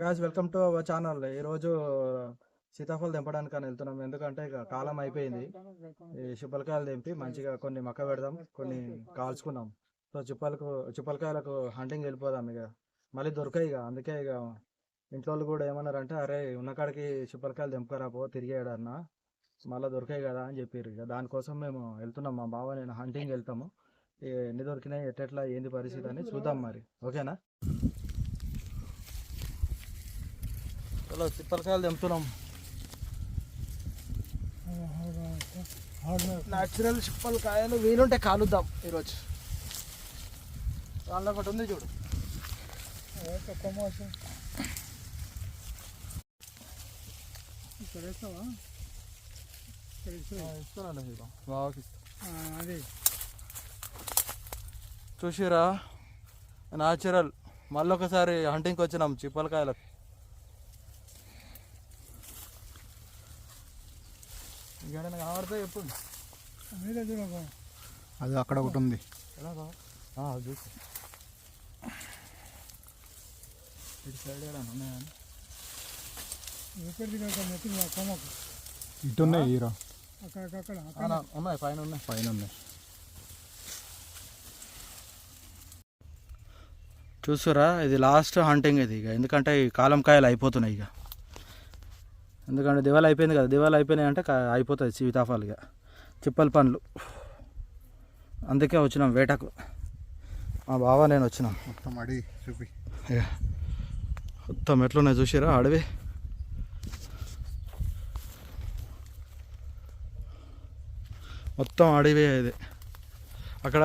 Guys welcome to our channel ఈరోజు సీతాఫలం తెంపడానికి అని వెళ్తున్నాం. ఎందుకంటే ఇక కాలం అయిపోయింది. ఈ చిప్పలకాయలు తెంపి మంచిగా కొన్ని మక్క పెడదాం. కొన్ని కాల్చుకున్నాం సో చిప్పలకు చిప్పలకాయలకు హంటింగ్ వెళ్ళిపోదాం ఇక. మళ్ళీ దొరకాయి ఇక. అందుకే ఇక ఇంట్లో వాళ్ళు కూడా ఏమన్నారంటే అరే ఉన్న కాడికి చిప్పలకాయలు తెంపకరా పో తిరిగేయడన్నా మళ్ళీ దొరికాయి కదా అని చెప్పారు ఇక. దానికోసం మేము వెళ్తున్నాం. మా బావ నేను హంటింగ్ వెళ్తాము. ఎన్ని దొరికినాయి ఎట్టెట్లా ఏంది పరిస్థితి అని చూద్దాం మరి. ఓకేనా? చలో చిప్పలకాయలు తెంపుతున్నాం. న్యాచురల్ చిప్పలకాయలు వీలుంటే కాలుద్దాం ఈరోజు. దానిలో ఒకటి ఉంది చూడు. ఇక్కడ వేస్తావా ఇస్తానండి అది చూసిరా? న్యాచురల్ మళ్ళీ ఒకసారి హంటింగ్కి వచ్చినాం చిప్పలకాయలకు ఇంకేమైనా కావాడితే చెప్పు మీద చూడక అది అక్కడ ఒకటి ఉంది. చూసి ఇటు సైడ్ మొత్తం కొమ్మకు. ఇటు ఉన్నాయి హీరో. అక్కడ అక్కడ ఆ, నా- ఉన్నాయి పైన ఉన్నాయి. పైన ఉన్నాయి. చూసారా ఇది లాస్ట్ హంటింగ్ ఇది ఇక. ఎందుకంటే ఈ కాలం కాయలు అయిపోతున్నాయి ఇక. ఎందుకంటే దివాళి అయిపోయింది కదా దివాళి అయిపోయినాయి అంటే అయిపోతుంది సీతాఫాలు ఇక. చిప్పల పండ్లు. అందుకే వచ్చినాం వేటకు. మా బావ నేను వచ్చినాం. మొత్తం అడిగి చూపి. మొత్తం ఎట్లున్నాయి చూసారా అడవి? మొత్తం అడవి ఇది. అక్కడ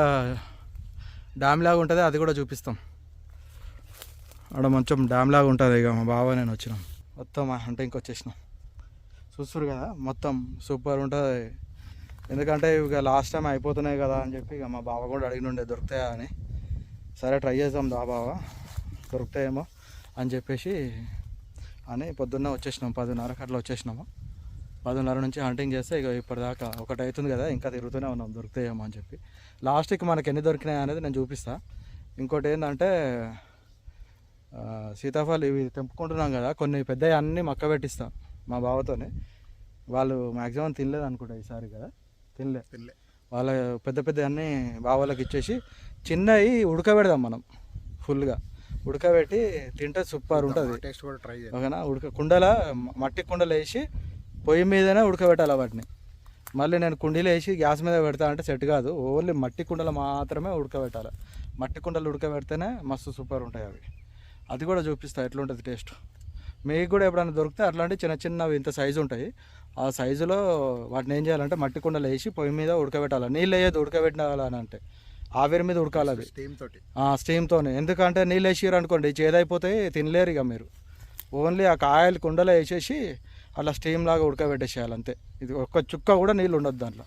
డ్యామ్ లాగా ఉంటుంది అది కూడా చూపిస్తాం. అక్కడ కొంచెం డ్యామ్ లాగా ఉంటుంది ఇక మా బావ నేను వచ్చినాం. మొత్తం అంటే ఇంకొచ్చేసినాం. చూస్తారు కదా మొత్తం సూపర్ ఉంటుంది. ఎందుకంటే ఇక లాస్ట్ టైం అయిపోతున్నాయి కదా అని చెప్పి ఇక మా బావ కూడా అడిగినుండే దొరుకుతాయా అని. సరే ట్రై చేద్దాం దా బావ దొరుకుతాయేమో అని చెప్పేసి అని పొద్దున్న వచ్చేసినాం పదిన్నరకు అట్లా వచ్చేసినాము. పదిన్నర నుంచి హంటింగ్ చేస్తే ఇక ఇప్పటిదాకా ఒకటి అవుతుంది కదా ఇంకా తిరుగుతూనే ఉన్నాం దొరుకుతాయేమో అని చెప్పి. లాస్ట్కి మనకి ఎన్ని దొరికినాయి అనేది నేను చూపిస్తా. ఇంకోటి ఏంటంటే సీతాఫలం ఇవి తెంపుకుంటున్నాం కదా కొన్ని పెద్దవి అన్నీ మక్క పెట్టిస్తాను మా బావతోనే. వాళ్ళు మ్యాక్సిమం తినలేదు అనుకుంటా ఈసారి కదా. తినలే. తినలే. వాళ్ళ పెద్ద పెద్ద అన్నీ బావలకి ఇచ్చేసి చిన్నవి ఉడకబెడదాం మనం ఫుల్గా. ఉడకబెట్టి తింటే సూపర్ ఉంటుంది. టేస్ట్ కూడా ట్రై ఓకేనా? ఉడక కుండల మట్టి కుండలు వేసి పొయ్యి మీదనే ఉడకబెట్టాలి వాటిని. మళ్ళీ నేను కుండీలు వేసి గ్యాస్ మీద పెడతా అంటే సెట్ కాదు. ఓన్లీ మట్టి కుండలు మాత్రమే ఉడకబెట్టాలి. మట్టి కుండలు ఉడకబెడితేనే మస్తు సూపర్ ఉంటాయి అవి. అది కూడా చూపిస్తా ఎట్లుంటుంది టేస్ట్. మీకు కూడా ఎప్పుడైనా దొరికితే అట్లాంటి చిన్న చిన్నవి ఇంత సైజు ఉంటాయి. ఆ సైజులో వాటిని ఏం చేయాలంటే మట్టి కుండలు వేసి పొయ్యి మీద ఉడకబెట్టాలి. నీళ్ళు వేయదు ఉడకబెట్టాలని అంటే ఆవిరి మీద ఉడకాలి అది స్టీమ్ తోటి. స్టీమ్తోనే ఎందుకంటే నీళ్ళు వేసిరు అనుకోండి చేదైపోతే తినలేరు ఇక మీరు. ఓన్లీ ఆ కాయలు కుండలో వేసేసి అలా స్టీమ్ లాగా ఉడకబెట్టేసేయాలి అంతే. ఇది ఒక్క చుక్క కూడా నీళ్ళు ఉండదు దాంట్లో.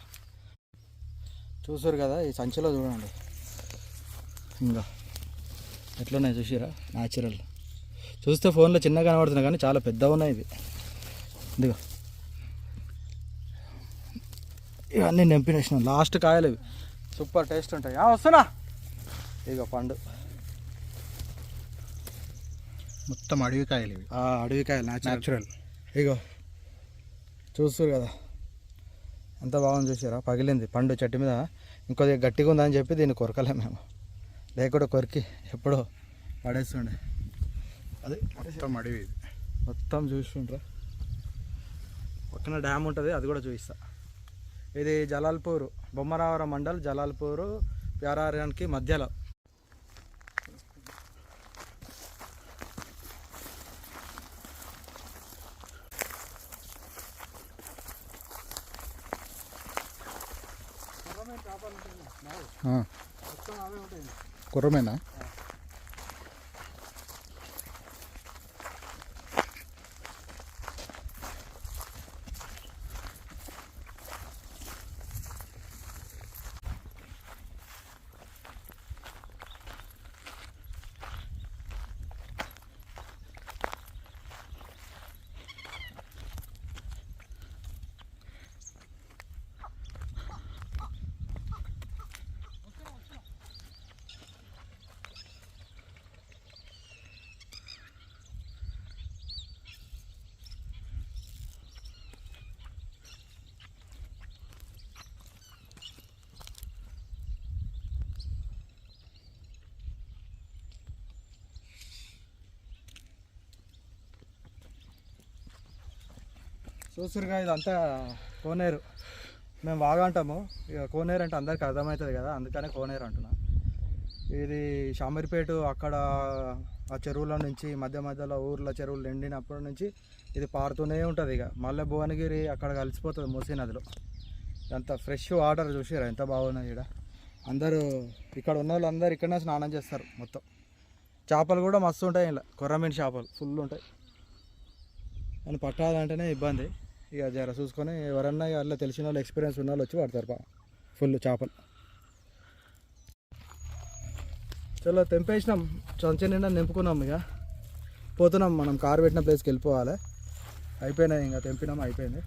చూసారు కదా ఈ సంచిలో చూడండి. ఇంకా ఎట్లున్నాయి చూసిరా న్యాచురల్ చూస్తే ఫోన్లో చిన్నగా కనబడుతున్నాయి కానీ చాలా పెద్దగా ఉన్నాయి ఇది ఇదిగో. ఇవన్నీ నింపినేసిన లాస్ట్ కాయలు ఇవి. సూపర్ టేస్ట్ ఉంటాయి. వస్తున్నా. ఇక పండు. మొత్తం అడవి కాయలు ఇవి. ఆ, అడవికాయలు న్యాచురల్ న్యాచురల్ ఇగో చూస్తారు కదా. ఎంత బాగుంది చూసారా? పగిలింది పండు చెట్టు మీద. ఇంకొద్దిగా గట్టిగా ఉందని చెప్పి దీన్ని కొరకలే మేము. లేకుండా కొరికి ఎప్పుడో పడేస్తుండే. అదే మొత్తం అడవి మొత్తం చూస్తుండ్రా. పక్కన డ్యామ్ ఉంటుంది అది కూడా చూపిస్తా. ఇది జలాల్పూర్ బొమ్మరావరం మండల్ జలాల్పూర్ ప్యారారానికి మధ్యలో. కుర్రమేనా? చూస్తురుగా ఇదంతా కోనేరు. మేము బాగా అంటాము. ఇక కోనేరు అంటే అందరికి అర్థమవుతుంది కదా అందుకనే కోనేరు అంటున్నా. ఇది షామీర్పేట అక్కడ ఆ చెరువుల నుంచి మధ్య మధ్యలో ఊర్ల చెరువులు నిండినప్పటి నుంచి ఇది పారుతూనే ఉంటుంది ఇక. మళ్ళీ భువనగిరి అక్కడ కలిసిపోతుంది మూసీ నదిలో. ఎంత ఫ్రెష్ వాటర్ చూసారా ఎంత బాగున్నాయి ఇక్కడ అందరూ ఇక్కడ ఉన్న వాళ్ళు అందరు ఇక్కడనే స్నానం చేస్తారు మొత్తం. చేపలు కూడా మస్తు ఉంటాయి ఇలా కొర్రమీన్ చేపలు ఫుల్ ఉంటాయి. అని పట్టాలంటేనే ఇబ్బంది. ఇక జర చూసుకొని ఎవరన్నా ఇక అట్లా తెలిసిన వాళ్ళు ఎక్స్పీరియన్స్ ఉన్న వాళ్ళు వచ్చి పడతారు పా ఫుల్ చేపలు. చలో తెంపేసినాం. చంచ నిండా నింపుకున్నాం ఇక. పోతున్నాం మనం కారు పెట్టిన ప్లేస్కి వెళ్ళిపోవాలి. అయిపోయినాయి ఇంకా తెంపినాం అయిపోయింది.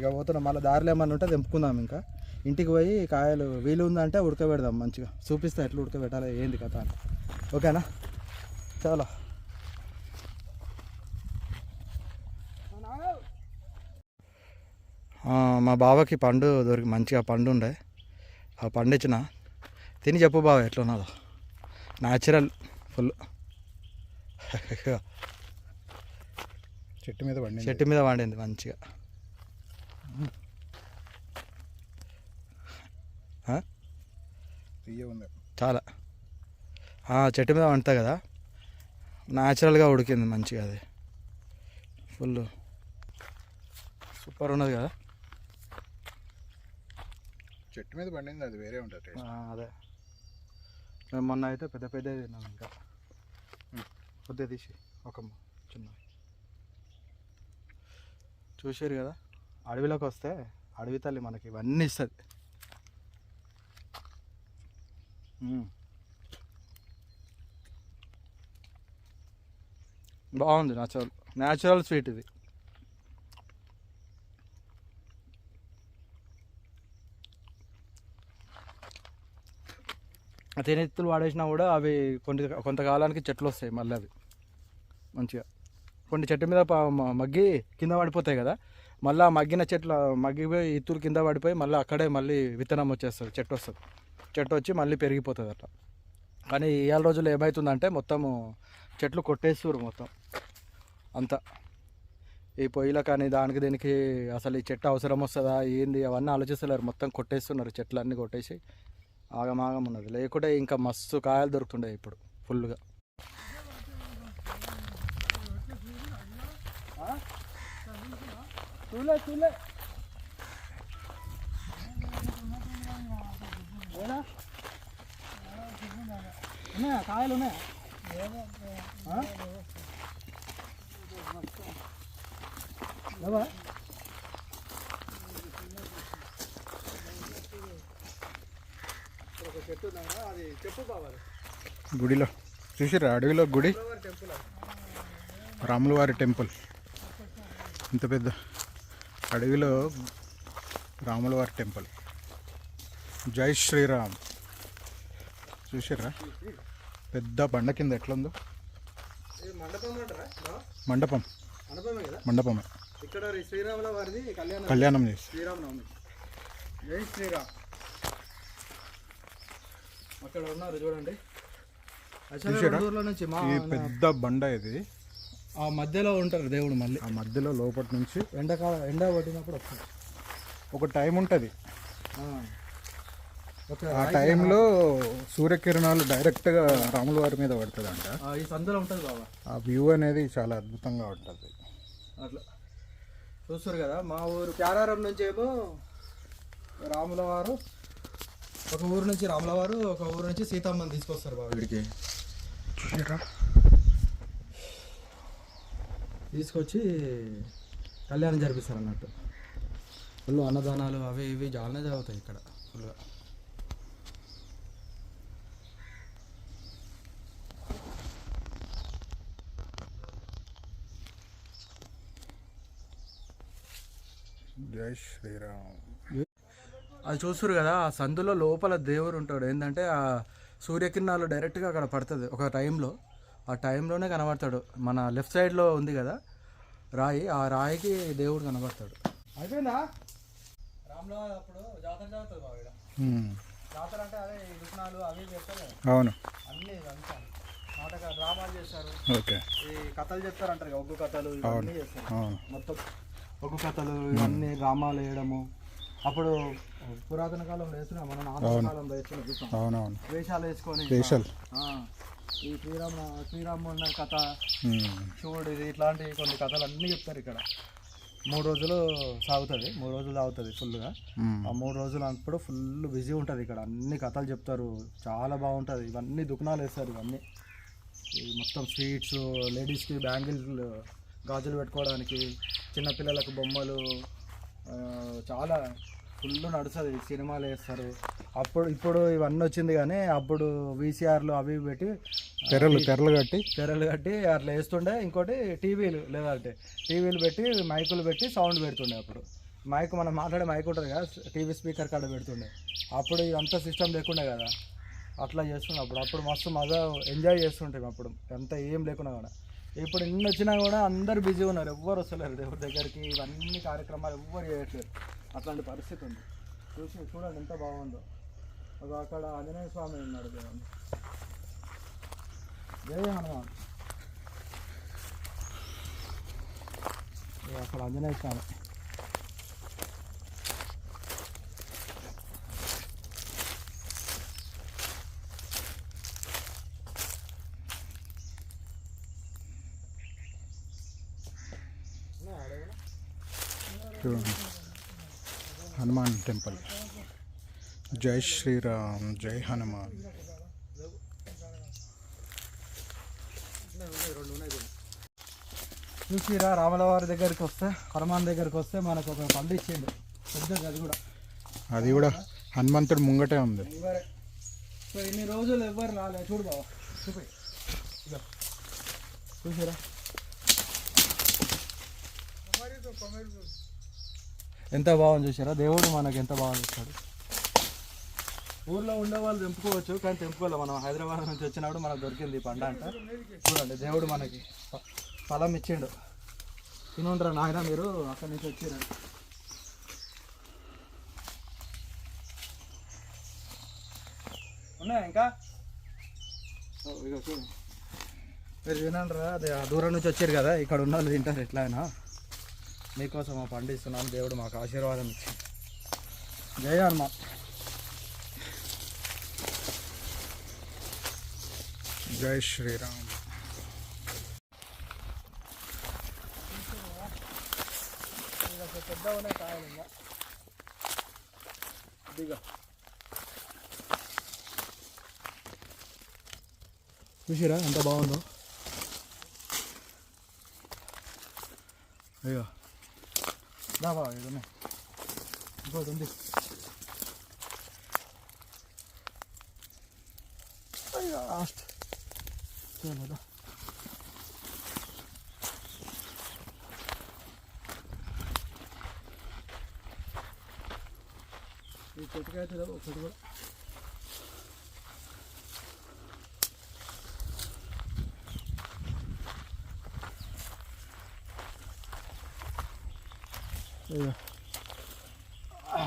ఇక పోతున్నాం. మళ్ళీ దారిలో ఏమన్నా ఉంటే తెంపుకుందాం ఇంకా. ఇంటికి పోయి కాయలు వీలు ఉందంటే ఉడకబెడదాం మంచిగా. చూపిస్తా ఎట్లా ఉడకబెట్టాలి ఏంది కథ అని. ఓకేనా? చాలా. మా బావకి పండు దొరికి మంచిగా పండు ఉండే ఆ పండు ఇచ్చిన తిని చెప్పు బావ ఎట్లా ఉన్నదో న్యాచురల్ ఫుల్ చెట్టు మీద పండింది. చెట్టు మీద వండింది మంచిగా. చాలా. చెట్టు మీద వండుతా కదా. న్యాచురల్గా ఉడికింది మంచిగా అది. ఫుల్ సూపర్ ఉన్నది కదా. చెట్టు మీద పండింది అది వేరే ఉంటుంది అదే. మేము మొన్న అయితే పెద్ద పెద్ద తిన్నాం ఇంకా. కొద్దిగా తీసి ఒక చిన్న. చూసారు కదా? అడవిలోకి వస్తే అడవి తల్లి మనకి ఇవన్నీ ఇస్తుంది. బాగుంది న్యాచురల్ న్యాచురల్ స్వీట్ ఇది. తేనెత్తులు వాడేసినా కూడా అవి కొన్ని కొంతకాలానికి చెట్లు వస్తాయి మళ్ళీ అవి. మంచిగా. కొన్ని చెట్టు మీద మగ్గి కింద పడిపోతాయి కదా. మళ్ళీ ఆ మగ్గిన చెట్లు మగ్గిపోయి ఇత్తులు కింద పడిపోయి మళ్ళీ అక్కడే మళ్ళీ విత్తనం వచ్చేస్తుంది చెట్టు వస్తుంది. చెట్టు వచ్చి మళ్ళీ పెరిగిపోతుంది అట్లా. కానీ ఇవాళ రోజుల్లో ఏమవుతుందంటే మొత్తము చెట్లు కొట్టేస్తున్నారు మొత్తం. అంతా. ఈ పొయ్యిలో కానీ దానికి దీనికి అసలు ఈ చెట్టు అవసరం వస్తుందా ఏంది అవన్నీ ఆలోచిస్తలేరు. మొత్తం కొట్టేస్తున్నారు చెట్లు అన్నీ కొట్టేసి. ఆగమాగం ఉన్నది లేకుంటే ఇంకా మస్తు కాయలు దొరుకుతుండే ఇప్పుడు ఫుల్గా చూలే చూలే ఉన్నాయా కాయలు ఉన్నాయా లేవా? చెట్టు ఉందా అది చెప్పు బాబా గుడిలో. చూసిరా అడవిలో గుడి? రాముల వారి టెంపుల్. ఇంత పెద్ద అడవిలో రాముల వారి టెంపుల్. జై శ్రీరామ్. చూసిర్రా? పెద్ద బండ కింద ఎట్లుందో? మండపం మండపమే కళ్యాణం చేసి. శ్రీరామనవమి. జై శ్రీరామ్. అక్కడ ఉన్నారు చూడండి. నుంచి మా పెద్ద బండ ఇది. ఆ మధ్యలో ఉంటారు దేవుడు మళ్ళీ. ఆ మధ్యలో లోపటి నుంచి ఎండాకాల ఎండ కొట్టినప్పుడు వస్తుంది ఒక టైం ఉంటుంది. ఆ. టైంలో సూర్యకిరణాలు డైరెక్ట్గా రాముల వారి మీద పడుతుందంట. ఆ, ఈ సందులో ఉంటుంది బాబా. ఆ వ్యూ అనేది చాలా అద్భుతంగా ఉంటుంది. అట్లా. చూస్తారు కదా మా ఊరు ప్యారారం నుంచి ఏమో రాముల వారు ఒక ఊరు నుంచి రాముల వారు ఒక ఊరు నుంచి సీతమ్మని తీసుకొస్తారు బాబు వీడికి తీసుకొచ్చి కళ్యాణం జరిపిస్తారు అన్నట్టు ఫుల్ అన్నదానాలు అవి ఇవి చాలానే జరుగుతాయి ఇక్కడ ఫుల్గా జై శ్రీరామ్. అది చూస్తారు కదా ఆ సందులో లోపల దేవుడు ఉంటాడు. ఏంటంటే ఆ సూర్యకిరణాలు డైరెక్ట్గా అక్కడ పడుతుంది ఒక టైంలో. ఆ టైంలోనే కనబడతాడు. మన లెఫ్ట్ సైడ్లో ఉంది కదా రాయి ఆ రాయికి దేవుడు కనబడతాడు. అయిపోయిందా? రామ్లో అప్పుడు జాతర జరుగుతుంది జాతర అంటే అదే అవి చెప్తారు. అవును. అన్నీ నాటక డ్రామాలు చేస్తారు. ఓకే. ఈ కథలు చెప్తారు అంటారు కదా, ఒగ్గు కథలు ఇవన్నీ చేస్తారు. మొత్తం ఒగ్గు కథలు ఇవన్నీ డ్రామాలు వేయడము. అప్పుడు పురాతన కాలంలో వేస్తున్నాం మనం ఆధునిక కాలంలో వేసుకుని చూస్తాం అవునవును. వేషాలు వేసుకొని వేషాలు. ఈ శ్రీరామ శ్రీరామున్న కథ. శివుడు ఇది ఇట్లాంటి కొన్ని కథలు అన్నీ చెప్తారు ఇక్కడ. మూడు రోజులు సాగుతుంది. మూడు రోజులు సాగుతుంది ఫుల్గా. ఆ మూడు రోజులు అప్పుడు ఫుల్ బిజీ ఉంటుంది ఇక్కడ. అన్ని కథలు చెప్తారు. చాలా బాగుంటుంది. ఇవన్నీ దుకాణాలు వేస్తారు ఇవన్నీ. ఈ మొత్తం స్వీట్స్ లేడీస్కి బ్యాంగిల్ గాజులు పెట్టుకోవడానికి చిన్నపిల్లలకు బొమ్మలు చాలా ఫుల్ నడుస్తుంది సినిమాలు వేస్తారు. అప్పుడు ఇప్పుడు ఇవన్నీ వచ్చింది కానీ అప్పుడు వీసీఆర్లు అవి పెట్టి తెరలు తెరలు కట్టి. తెరలు కట్టి అట్లా వేస్తుండే. ఇంకోటి టీవీలు లేదంటే టీవీలు పెట్టి మైకులు పెట్టి సౌండ్ పెడుతుండే అప్పుడు. మైక్ మనం మాట్లాడే మైక్ ఉంటుంది కదా టీవీ స్పీకర్ కాడ పెడుతుండే. అప్పుడు ఇదంతా సిస్టమ్ లేకుండే కదా. అట్లా చేస్తుండే అప్పుడు. అప్పుడు మస్తు మజా ఎంజాయ్ చేస్తుంటాం అప్పుడు. అంతా ఏం లేకుండా కూడా. ఇప్పుడు ఇన్ని వచ్చినా కూడా అందరు బిజీ ఉన్నారు. ఎవ్వరు వస్తలేరు దేవుడి దగ్గరికి. ఇవన్నీ కార్యక్రమాలు ఎవ్వరు చేయట్లేదు అట్లాంటి పరిస్థితి ఉంది. చూసి చూడండి ఎంత బాగుందో. ఒక అక్కడ ఆంజనేయ స్వామి ఉన్నాడు దేవుడు. జయ హనుమాన్. అక్కడ ఆంజనేయ స్వామి. చూడండి హనుమాన్ టెంపుల్. జై శ్రీరామ్ జై హనుమాన్. చూసిరా రాములవారి దగ్గరికి వస్తే హనుమాన్ దగ్గరికి వస్తే మనకు ఒక పండు ఇచ్చిండు. పెద్దది అది కూడా. అది కూడా హనుమంతుడు ముంగటే ఉంది. సో ఇన్ని రోజులు ఎవ్వరు రాలే. చూడు బావ చూపి. చూసిరా? ఎంత బాగుంది చూసారా దేవుడు మనకు ఎంత బాగా ఇస్తాడు ఊర్లో ఉండే వాళ్ళు తెంపుకోవచ్చు కానీ తెంపుకోవాలి మనం హైదరాబాద్ నుంచి వచ్చినప్పుడు మనకు దొరికింది ఈ పంట అంట. చూడండి దేవుడు మనకి ఫలం ఇచ్చిండు. తినుండ్రా నాయన మీరు? అక్కడి నుంచి వచ్చిరండి ఉన్నాయా ఇంకా? మీరు ఇగో రా మీరు అదే ఆ దూరం నుంచి వచ్చారు కదా ఇక్కడ ఉన్న వాళ్ళు తింటారు ఎట్లా అయినా మీకోసం పండిస్తున్నాను. దేవుడు మాకు ఆశీర్వాదం ఇచ్చి. జయ హనుమాన్ జై శ్రీరామ్. పెద్ద ఉన్నాయి కాయలు ఇంకా చూసిరా ఎంత బాగుందో? అయ్యో దా బాగా ఇది ఉన్నాయి ఇంకోటి ఉంది అయ్యో లాస్ట్ చూడదా ఈ చెట్టుకైతే లేవు, ఒకటి కూడా అయ్యో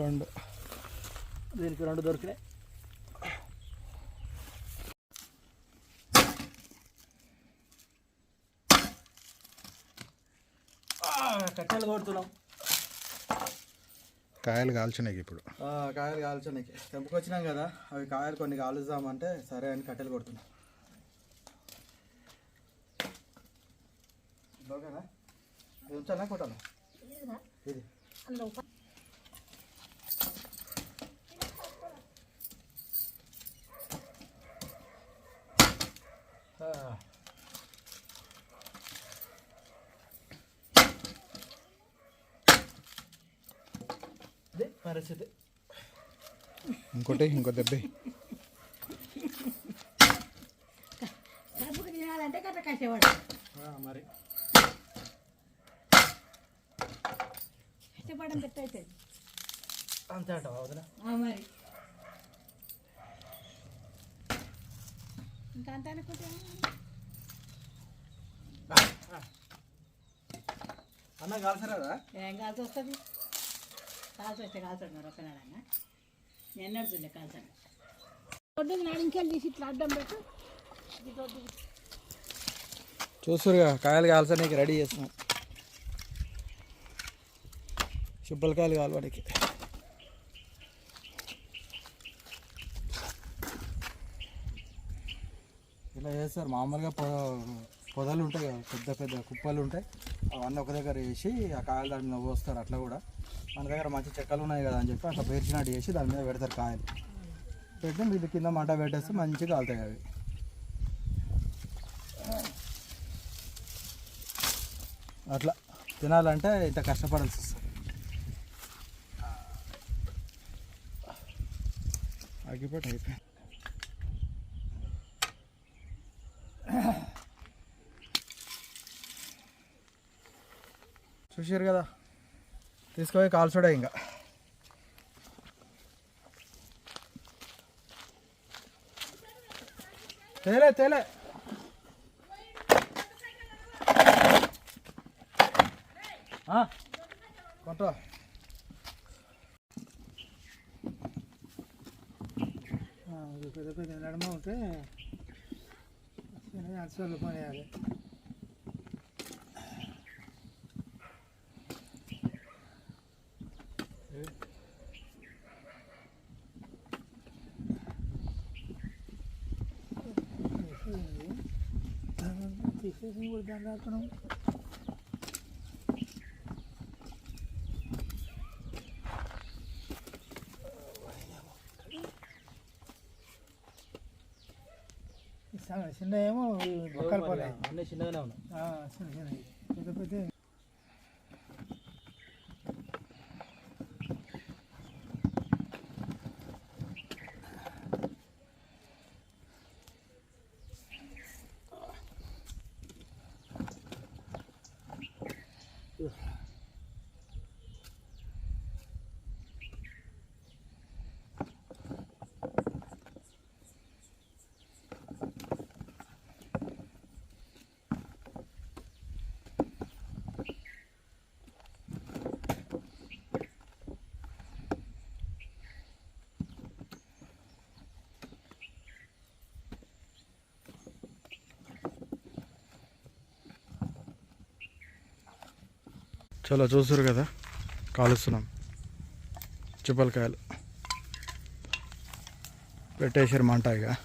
రెండు దీనికి రెండు దొరికినాయి ఆ, కట్టెలు కొడుతున్నాం కాయలు కాల్చినాయి ఇప్పుడు. ఆ, కాయలు కాల్చడానికి తెంపుకొచ్చినాం కదా అవి కాయలు కొన్ని కాలుద్దామంటే సరే అని కట్టెలు కొడుతున్నాం. ఓకేనా ఉంచాలా కొట్టాలా? ఇది. ఆ. పరిస్థితి ఇంకోటి ఇంకో దెబ్బ. డబ్బుకి తినాలంటే కట్ట ఆ, మరి. కష్టపడడం పెద్ద అవుతుంది. అంతే అంటావా వదిన? మరి. ఇంకా అంత అనుకుంటే అన్న కాల్సరాదా ఏం కాల్సి వస్తుంది? కాల్సి వస్తే కాల్చండి ఒకనాడన్న నేను చూడలే కాల్చండి దొడ్డుది నాడు తీసి ఇట్లా అడ్డం పెట్టు ఇది కాయలు కాల్చడానికి రెడీ చేస్తున్నాం చుబ్బలకాయలు కాలవాడికి ఇలా చేస్తారు. మామూలుగా పొ పొదలు ఉంటాయి కదా పెద్ద పెద్ద కుప్పలు ఉంటాయి. అవన్నీ ఒక దగ్గర వేసి ఆ కాయలు దాని మీద పోస్తారు అట్లా కూడా. మన దగ్గర మంచి చెక్కలు ఉన్నాయి కదా అని చెప్పి అట్లా పేర్చినట్టు చేసి దాని మీద పెడతారు కాయలు. పెట్టి ఇది కింద మంట పెట్టేస్తే మంచిగా కాలుతాయి అవి. అట్లా తినాలంటే ఇంత కష్టపడాల్సి వస్తుంది. అగ్గిపెట్టి అయిపోయింది. చూసారు కదా? తీసుకుపోయి కాల్చుడే ఇంకా. తేలే తేలే. ఆ, పెద్ద పెద్ద నడమ ఉంటే అసలు పని వేయాలి తీసేసి కూడా దాన్ని రాకడం చిన్న ఏమో బొక్కలు అన్నీ చిన్నగానే ఉన్నాయి. పెద్ద పెద్ద చలో చూసారు కదా. కాలుస్తున్నాం. చిప్పలకాయలు. పెట్టేశారు మంట ఇక.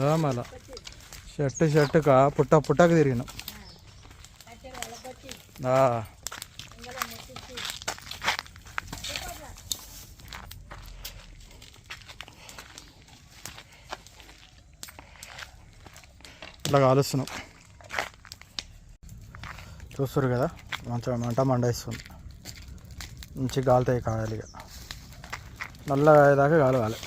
ఆ, మళ్ళా. షర్టు షర్టుగా పుట్ట పుట్టకు తిరిగినాం. ఆ. ఇట్లా కాలుస్తున్నాం చూస్తారు కదా మంచిగా మంట మండేస్తుంది. మంచి కాలుతాయి కాయాలి ఇక. నల్లగా అయ్యేదాకా కాలవాలి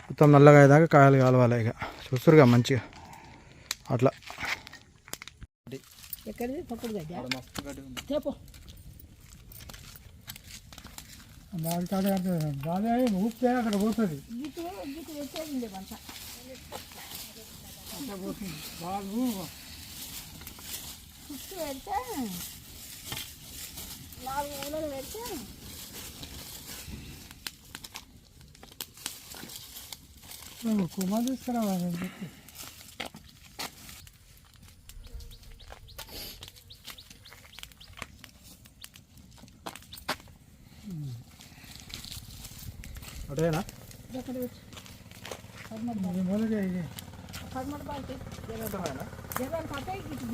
మొత్తం నల్లగా అయ్యేదాకా కాయలు కాలవాలి ఇక. చూస్తురుగా మంచిగా. అట్లా. ఎక్కడిది తప్పుడు గడ్డ చెప్పు. కాడ ఊపితే అక్కడ పోతుంది. బాగా చుట్టూ పెడితే నాలుగు ఊళ్ళో పెడితే కుమార్ తీసుకురావాలి అటేనా ఎక్కడ పెట్టు పదమూడు ఇది మొదటి ఇది పదమూడు బాల్కి జగన్ కట్ట ఇటు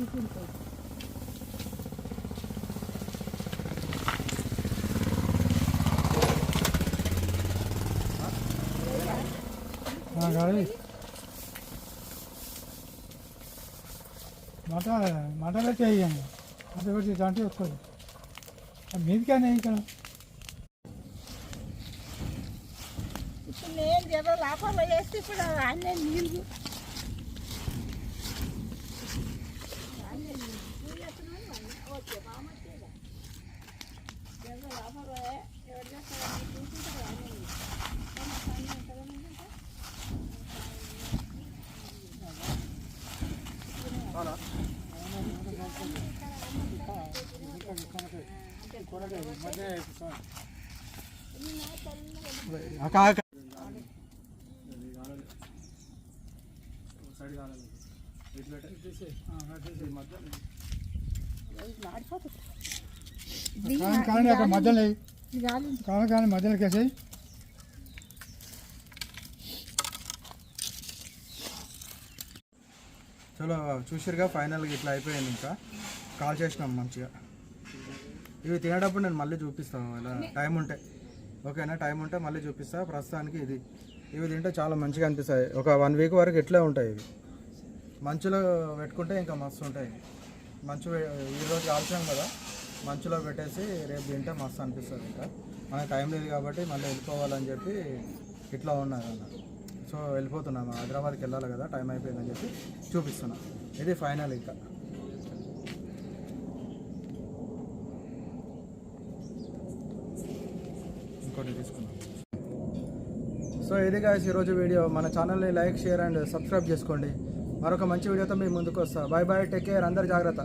ఏదో లాభాలు వేస్తే ఇప్పుడు అన్నీ నీళ్ళు acá, acá. అక్క అక్క. కానీ కానీ అక్కడ మధ్యలో కానీ కానీ మధ్యలోకి వేసేయి. చలో చూసిరుగా ఫైనల్గా ఇట్లా అయిపోయింది ఇంకా. కాల్ చేసినాం మంచిగా. ఇవి తినేటప్పుడు నేను మళ్ళీ చూపిస్తాను ఇలా టైం ఉంటే. ఓకేనా? టైం ఉంటే మళ్ళీ చూపిస్తా. ప్రస్తుతానికి ఇది. ఇవి తింటే చాలా మంచిగా అనిపిస్తాయి. ఒక వన్ వీక్ వరకు ఇట్లే ఉంటాయి ఇవి. మంచులో పెట్టుకుంటే ఇంకా మస్తు ఉంటాయి. మంచు ఈరోజు కాల్చాం కదా మంచులో పెట్టేసి రేపు తింటే మస్తు అనిపిస్తుంది ఇంకా. మనకు టైం లేదు కాబట్టి మళ్ళీ వెళ్ళిపోవాలని చెప్పి ఇట్లా ఉన్నారు అన్న. సో వెళ్ళిపోతున్నాము హైదరాబాద్కి వెళ్ళాలి కదా టైం అయిపోయిందని చెప్పి చూపిస్తున్నా. ఇది ఫైనల్ ఇంకా. ఇంకోటి తీసుకున్నాం సో ఇది గాయస్ ఈరోజు వీడియో మన ఛానల్ని లైక్ షేర్ అండ్ సబ్స్క్రైబ్ చేసుకోండి. మరొక మంచి వీడియోతో మీ ముందుకు వస్తా. బాయ్ బాయ్ టేక్ కేర్ అందరు జాగ్రత్త.